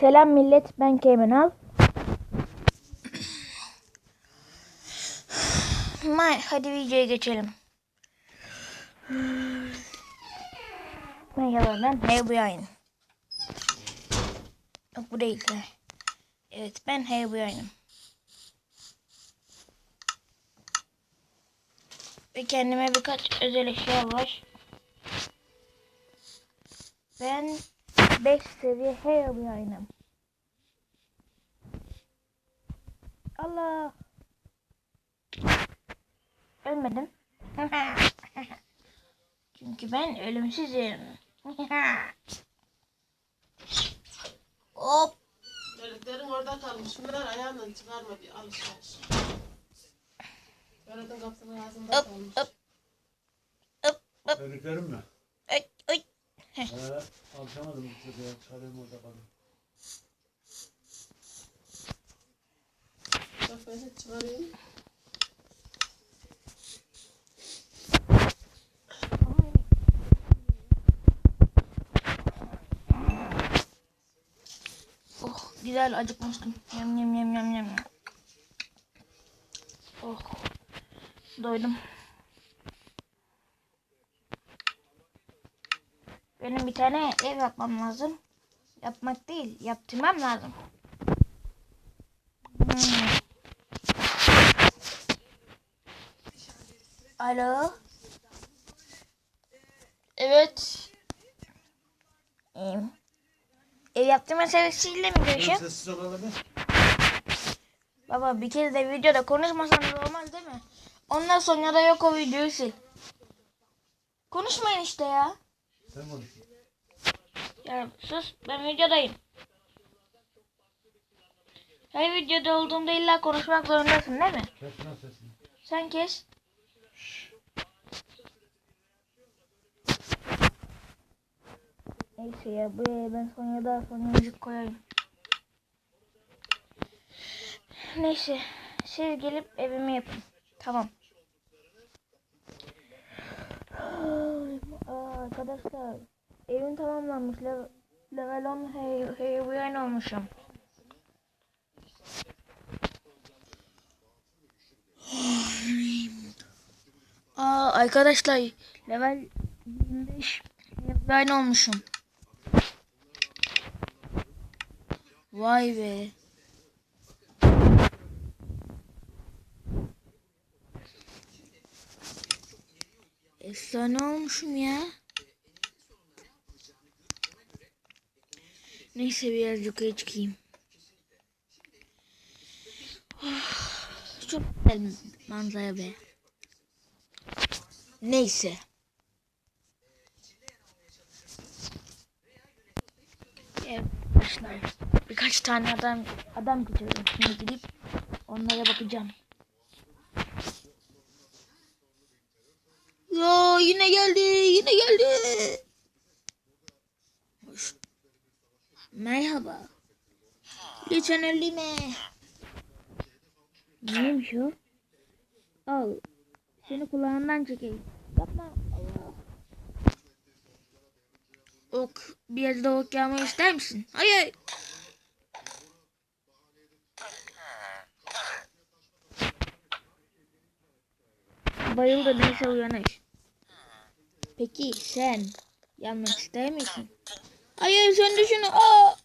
Selam millet ben Kemal. May hadi videoya geçelim. Merhaba ben Heybuyayın. Yok bu değil de. Evet ben Heybuyayım. Ve kendime birkaç özel eşya var. Ben 5 seviye Heybuyayım. Allah. Ölmedim. Çünkü ben ölümsüzüm. Hop. Deliklerin orada kalmış. Şunları ayağınla çıkarma bir alışveriş. Öğretin kapısının ağzında Hop kalmış. hop. Hop hop. Dediklerim mi? Ay. Ee, alışamadım bir çocuğa. Çıkarayım orada kalın. De çıkarayım. Oh güzel acıkmıştım. Yem yem yem yem yem. Oh. Doydum. Benim bir tane ev yapmam lazım. Yapmak değil, yaptırmam lazım. Hmm. Alo. Evet. Ee, ev yaptırma servisiyle mi görüşüyorum? Sessiz olalım? Baba bir kere de videoda konuşmasan normal değil mi? Ondan sonra da yok o videoyu sil. Konuşmayın işte ya. Sen konuş. Ya sus ben videodayım. Her videoda olduğumda illa konuşmak zorundasın değil mi? Kes lan sesini. Sen kes. Neyse ya buraya ben sonra daha sonra müzik koyarım. Neyse siz gelip evimi yapın. Tamam. Arkadaşlar evim tamamlanmış. Level, level 10 hey, hey, olmuşum. Aa arkadaşlar level 25 ben olmuşum. Vay be. Efsane olmuşum ya. Neyse biraz yukarı çıkayım. Ah, Çok güzel manzara be. Neyse. Evet arkadaşlar. Birkaç tane adam adam gidiyorum. Şimdi gidip onlara bakacağım. Ya yine geldi, yine geldi. Hoş. Merhaba. Lütfen ölme. Neymiş o? Al. Seni kulağından çekeyim. Yapma. Allah. Ok. Bir yerde ok yağmayı ister misin? Hayır. Bayıldı neyse uyanış. Peki sen yanmak ister misin? Hayır sen de şunu. Aa!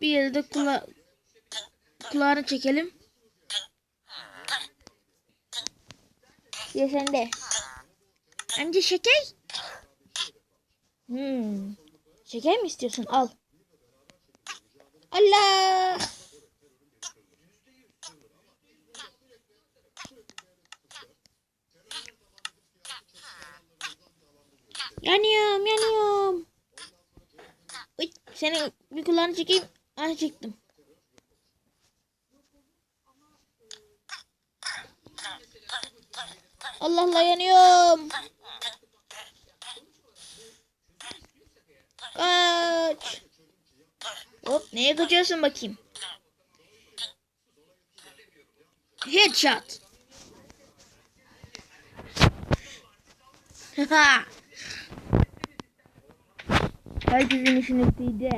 Bir yerde kula kulağını çekelim. Ya sen de. Amca şeker. Hmm. Şeker mi istiyorsun? Al. Allah. Yanıyorum, yanıyorum. Uy, senin bir kulağını çekeyim. Ah çektim. Allah Allah yanıyorum. Kaç. Hop neye kaçıyorsun bakayım. Headshot. Herkesin işini bitirdi.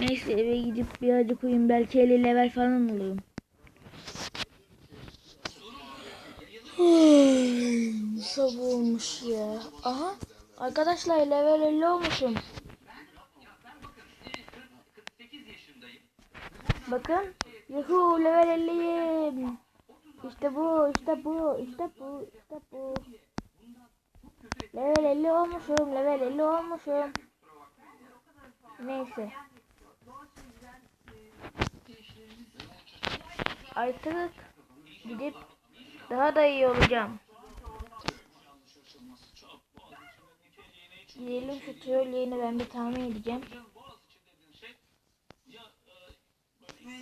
Neyse eve gidip birazcık uyuyayım. Belki 50 level falan olurum. Sabah olmuş ya. Aha. Arkadaşlar level 50 olmuşum. Bakın. Yuhu level 50'yim. İşte bu, işte bu, işte bu, işte bu. Level 50 olmuşum, level 50 olmuşum. Neyse. Artık gidip daha da iyi olacağım. Gidelim şu trollerini ben bir tahmin edeceğim.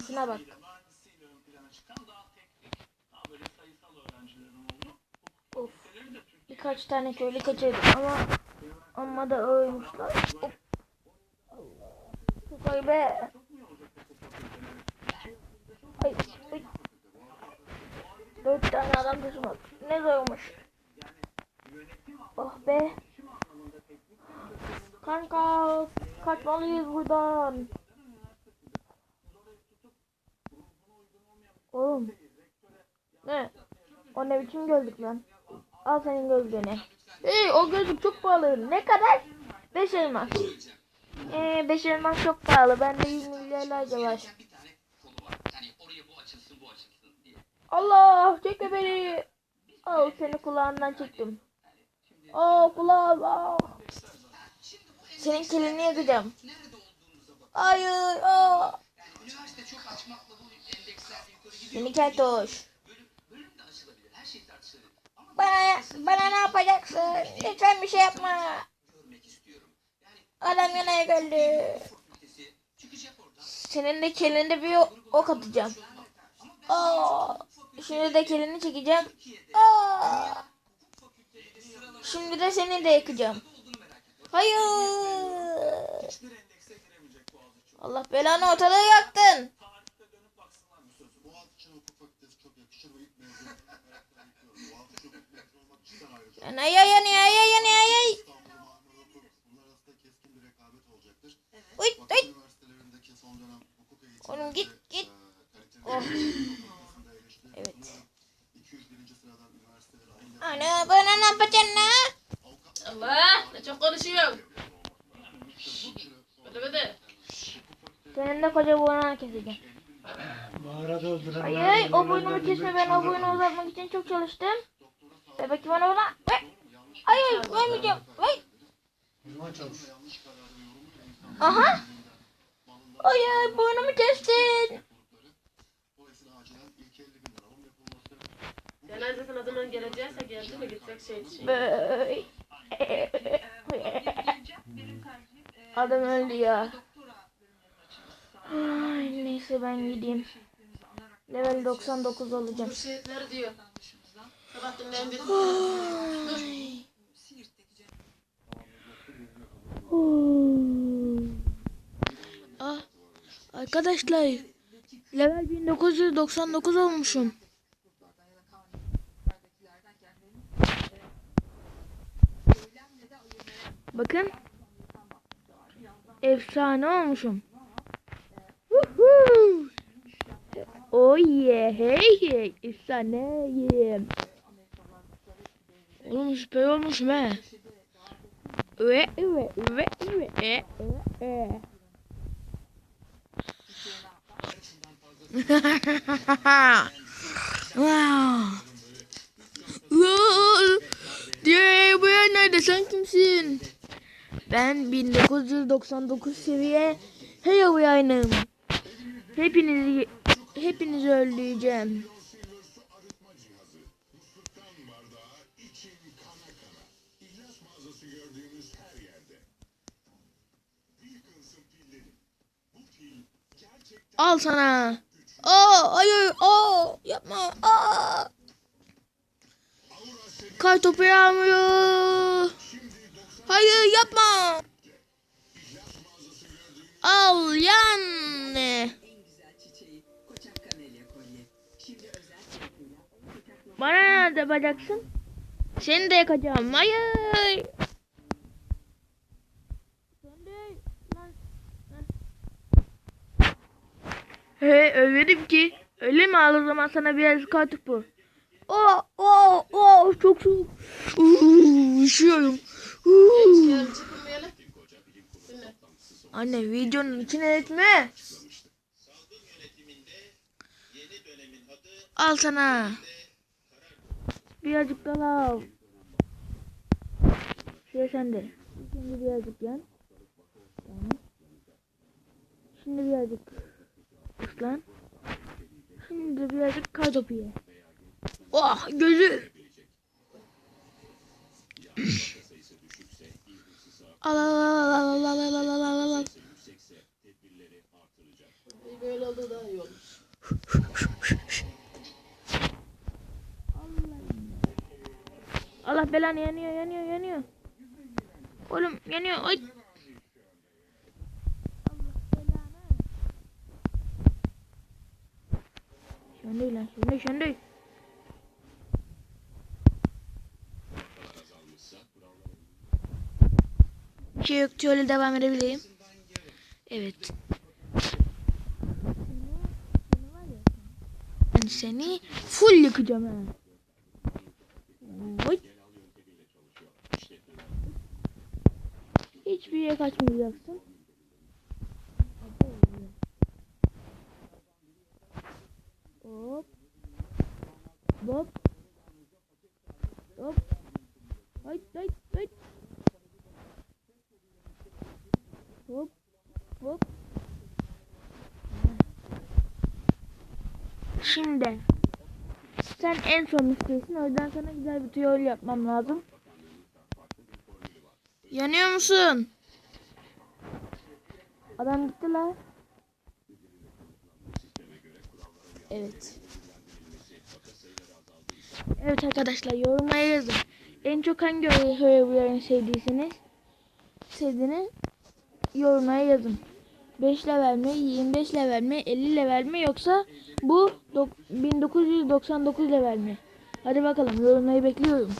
Şuna bak. Birkaç tane köylü kaçırdım ama amma da ölmüşler. Hop. Koy be. Ay, ay. Dört tane adam taşımak ne zormuş. Oh be. Kanka kaçmalıyız buradan. Oğlum. Ne? O ne biçim gözlük lan? Al senin gözlüğünü. Hey, o gözlük çok pahalı. Ne kadar? 5 elmas. Ee, 5 elmas çok pahalı. Bende 100 milyarlarca var. Allah çekme beni. Al seni kulağından çektim. Aa kulağım. Aa. Senin kelini yakacağım. Hayır. Aa. Seni keltoş. Bana, bana ne yapacaksın? Lütfen bir şey yapma. Adam yanaya geldi. Senin de kelinde bir ok atacağım. Aa, şimdi de kelini çekeceğim. Aa, şimdi de seni de yakacağım. Hayır. Allah belanı ortalığı yaktın. Ayrıca. Ay ay ay ay ay ay ay ay. Uy uy. üniversitelerindeki son dönem hukuk eğitimi Oğlum git, git. Oh. Evet. 201. sıradan üniversiteleri aynı Ana bana ne yapacaksın lan? Allah ne çok konuşuyorum. Bıdı bıdı. Senin de koca boynunu keseceğim. Mağarada öldüren. Hayır o boynumu kesme ben o boynu uzatmak için çok çalıştım. Ve bakayım bana bana. Hayır vermeyeceğim. Çavuş. Aha. Hayır boynumu kestin. Dolayısıyla acilen ilk 50 bin lira alım yapılması Cenazesine ne zaman gelecekse geldi mi gitsek şey. Böyle. Adam öldü ya. Ay, neyse ben gideyim. Level 99 olacağım. Bu şehitler diyor. Sabahattin ben bir Ah, arkadaşlar level 1999 olmuşum. Bakın. Efsane olmuşum. Woohoo! Oh yeah, hey hey, efsaneyim. Oğlum süper olmuşum he. Ve ve ve ve e e e. wow. Diye buraya nerede sen? Ben 1999 seviye Herobrine'ım. Hepinizi hepinizi öldüreceğim. Al sana. Aa, hayır, aa, yapma. Aa. Kar topu yağmıyor. Hayır, yapma. Al yan. Bana nerede yapacaksın? Seni de yakacağım. Hayır. He ölmedim ki. Öyle mi al o zaman sana biraz kartopu. Oh oh oh çok soğuk. Uuu, Üşüyorum. Uuu. Anne videonun içine etme. Al sana. Birazcık daha al. Şuraya sen de. Şimdi birazcık yan. Tamam. Şimdi birazcık ıslan. Şimdi birazcık kartopu ye. Oh gözü. al al al al al al al al al al. İyi böyle oldu daha iyi olur. Allah belanı yanıyor yanıyor yanıyor. Oğlum yanıyor. Ay. Allah belanı. Şöyle lan şöyle. Bir şey yok şöyle devam edebileyim. Evet. Ben seni full yıkacağım ha. Oy. Hiçbir yere kaçmayacaksın. Hop. Hop. Hop. Hayt hayt hayt. Hop. Hop. Şimdi sen en son müşterisin. O yüzden sana güzel bir tüyol yapmam lazım. Yanıyor musun? Adam gitti la. Evet. Evet arkadaşlar yorumlara yazın. En çok hangi Herobrine'i sevdiyseniz sevdiğini yorumlara yazın. 5 level mi, 25 level mi, 50 level mi yoksa bu 1999 level mi? Hadi bakalım yorumları bekliyorum.